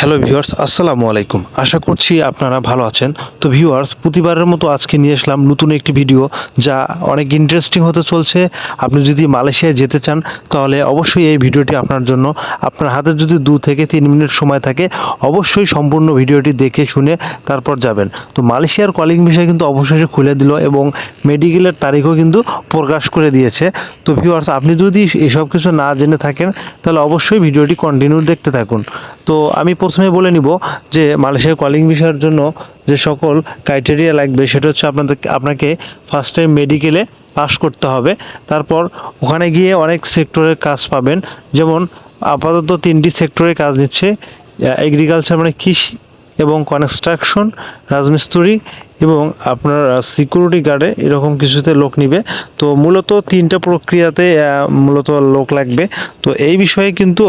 Hello viewers আসসালামু আলাইকুম। আশা করছি আপনারা ভালো আছেন। তো ভিউয়ার্স প্রতিবারের মতো আজকে নিয়ে আসলাম নতুন একটি ভিডিও যা অনেক ইন্টারেস্টিং হতে চলছে। আপনি যদি মালয়েশিয়ায় যেতে চান, তাহলে অবশ্যই এই ভিডিওটি আপনার জন্য। আপনার হাতে যদি দু থেকে তিন মিনিট সময় থাকে, অবশ্যই সম্পূর্ণ ভিডিওটি দেখে শুনে তারপর যাবেন। তো মালয়েশিয়ার কলিং বিষয় কিন্তু অবশেষে খুলে দিল এবং মেডিকেলের তারিখও কিন্তু প্রকাশ করে দিয়েছে। তো ভিউয়ার্স আপনি যদি এসব কিছু না জেনে থাকেন, তাহলে অবশ্যই ভিডিওটি কন্টিনিউ দেখতে থাকুন। তো আমি প্রথমে বলে নিব যে মালয়েশিয়ার কলিং ভিসার জন্য যে সকল ক্রাইটেরিয়া লাগবে, সেটা হচ্ছে আপনাদের, আপনাকে ফার্স্ট টাইম মেডিকেলে পাস করতে হবে। তারপর ওখানে গিয়ে অনেক সেক্টরের কাজ পাবেন। যেমন আপাতত তিনটি সেক্টরে কাজ নিচ্ছে এগ্রিকালচার মানে কৃষি এবং কনস্ট্রাকশন রাজমিস্ত্রি এবং আপনার সিকিউরিটি গার্ডে এরকম কিছুতে লোক নিবে। তো মূলত তিনটা প্রক্রিয়াতে মূলত লোক লাগবে। তো এই বিষয়ে কিন্তু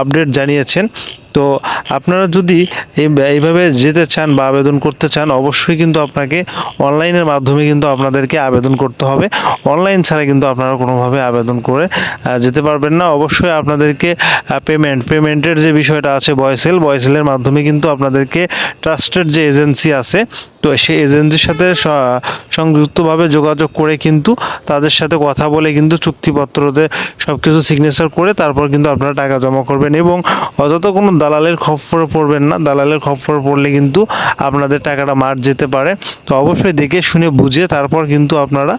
আপডেট জানিয়েছেন। তো আপনারা যদি এই- এইভাবে যেতে চান বা আবেদন করতে চান, অবশ্যই কিন্তু আপনাকে অনলাইনের মাধ্যমে কিন্তু আপনাদেরকে আবেদন করতে হবে। অনলাইন ছাড়া কিন্তু আপনারা কোনোভাবে আবেদন করে যেতে পারবেন না। অবশ্যই আপনাদেরকে পেমেন্ট পেমেন্টের যে বিষয়টা আছে বয়সেল বয়সেলের মাধ্যমে কিন্তু আপনাদেরকে ট্রাস্টেড যে এজেন্সি আছে তো সেই এজেন্সির সাথে সংযুক্তভাবে যোগাযোগ করে কিন্তু তাদের সাথে কথা বলে কিন্তু চুক্তিপত্রতে সব কিছু সিগনেচার করে তারপর কিন্তু আপনারা টাকা জমা করবেন এবং অযথা কোনো দালালের খপ্পরে পড়বেন না। দালালের খপ্পরে পড়লে কিন্তু আপনাদের টাকাটা মার যেতে পারে। তো অবশ্যই দেখে শুনে বুঝে তারপর কিন্তু আপনারা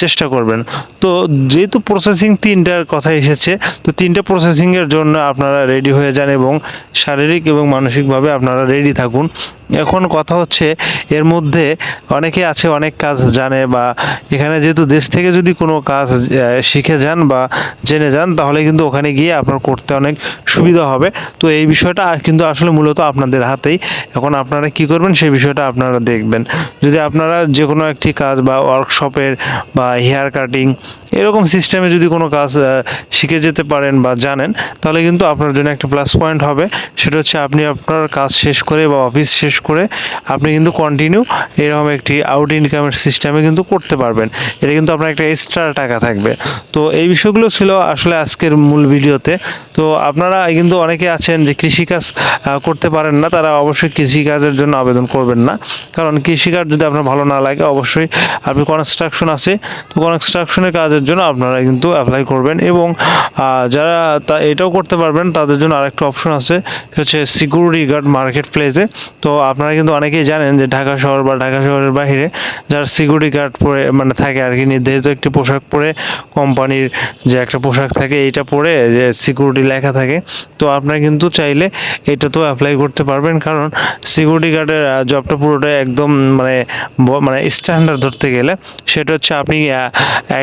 চেষ্টা করবেন। তো যেহেতু প্রসেসিং তিনটার কথা এসেছে, তো তিনটে প্রসেসিংয়ের জন্য আপনারা রেডি হয়ে যান এবং শারীরিক এবং মানসিকভাবে আপনারা রেডি থাকুন। এখন কথা হচ্ছে এর মধ্যে অনেকে আছে, অনেক কাজ জানে বা এখানে যেহেতু দেশ থেকে যদি কোনো কাজ শিখে যান বা জেনে যান, তাহলে কিন্তু ওখানে গিয়ে আপনার করতে অনেক সুবিধা হবে। তো এই বিষয়টা কিন্তু আসলে মূলত আপনাদের হাতেই। এখন আপনারা কি করবেন, সেই বিষয়টা আপনারা দেখবেন। যদি আপনারা যে কোনো একটি কাজ বা ওয়ার্কশপের বা হেয়ার কাটিং এরকম সিস্টেমে যদি কোনো কাজ শিখে যেতে পারেন বা জানেন, তাহলে কিন্তু আপনার জন্য একটা প্লাস পয়েন্ট হবে। সেটা হচ্ছে আপনি আপনার কাজ শেষ করে বা অফিস শেষ করে আপনি কিন্তু কন্টিনিউ এরকম একটি আউট ইনকামের সিস্টেমে কিন্তু করতে পারবেন। এটা কিন্তু আপনার একটা এক্সট্রা টাকা থাকবে। তো এই বিষয়গুলো ছিল আসলে আজকের মূল ভিডিওতে তো আপনারা কিন্তু অনেকে আছেন যে কৃষিকাজ করতে পারেন না। তারা অবশ্যই কৃষিকাজের জন্য আবেদন করবেন না। কারণ কৃষিকাজ যদি আপনার ভালো না লাগে, অবশ্যই আপনি কনস্ট্রাকশন আছে। তো কনস্ট্রাকশনের কাজের জন্য আপনারা কিন্তু অ্যাপ্লাই করবেন এবং যারা তা এটাও করতে পারবেন, তাদের জন্য আরেকটা অপশন আছে হচ্ছে সিকিউরিটি গার্ড মার্কেট প্লেসে তো আপনারা কিন্তু অনেকেই জানেন যে ঢাকা শহর বা ঢাকা শহরের বাইরে যারা সিকিউরিটি গার্ড পরে মানে থাকে আর কি, নির্ধারিত একটি পোশাক পরে, কোম্পানির যে একটা পোশাক থাকে, এইটা পরে যে সিকিউরিটি লেখা থাকে। তো আপনারা কিন্তু চাইলে এটা তো অ্যাপ্লাই করতে পারবেন, কারণ সিকিউরিটি গার্ডের জবটা পুরোটা একদম মানে মানে স্ট্যান্ডার্ড ধরতে গেলে সেটা হচ্ছে আপনি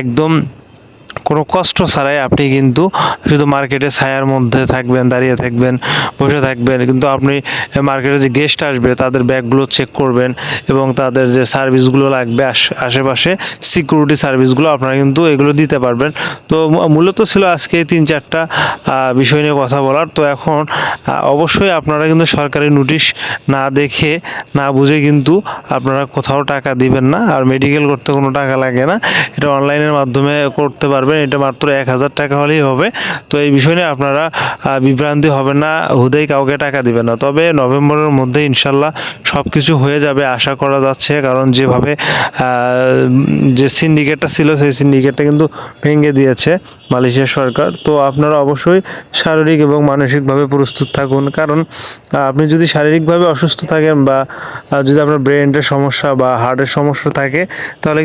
একদম কোনো কষ্ট ছাড়াই আপনি কিন্তু শুধু মার্কেটে ছায়ার মধ্যে থাকবেন, দাঁড়িয়ে থাকবেন, বসে থাকবেন। কিন্তু আপনি মার্কেটে যে গেস্ট আসবে, তাদের ব্যাগগুলো চেক করবেন এবং তাদের যে সার্ভিসগুলো লাগবে, আশ- আশেপাশে সিকিউরিটি সার্ভিসগুলো আপনারা কিন্তু এগুলো দিতে পারবেন। তো মূলত ছিল আজকে তিন চারটা বিষয় নিয়ে কথা বলার। তো এখন অবশ্যই আপনারা কিন্তু সরকারি নোটিশ না দেখে, না বুঝে কিন্তু আপনারা কোথাও টাকা দিবেন না। আর মেডিকেল করতে কোনো টাকা লাগে না। এটা অনলাইনের মাধ্যমে করতে পারবেন। এটা মাত্র এক হাজার টাকা হলেই হবে। তো এই বিষয় নিয়ে আপনারা বিভ্রান্তি হবে না, হুদেই কাউকে টাকা দিবেন না। তবে নভেম্বরের মধ্যে ইনশাল্লাহ সব কিছু হয়ে যাবে, আশা করা যাচ্ছে, কারণ যেভাবে যে সিন্ডিকেটটা ছিল, সেই সিন্ডিকেটটা কিন্তু ভেঙে দিয়েছে মালয়েশিয়া সরকার। তো আপনারা অবশ্যই শারীরিক এবং মানসিকভাবে প্রস্তুত থাকুন, কারণ আপনি যদি শারীরিকভাবে অসুস্থ থাকেন বা যদি আপনার ব্রেনের সমস্যা বা হার্টের সমস্যা থাকে, তাহলে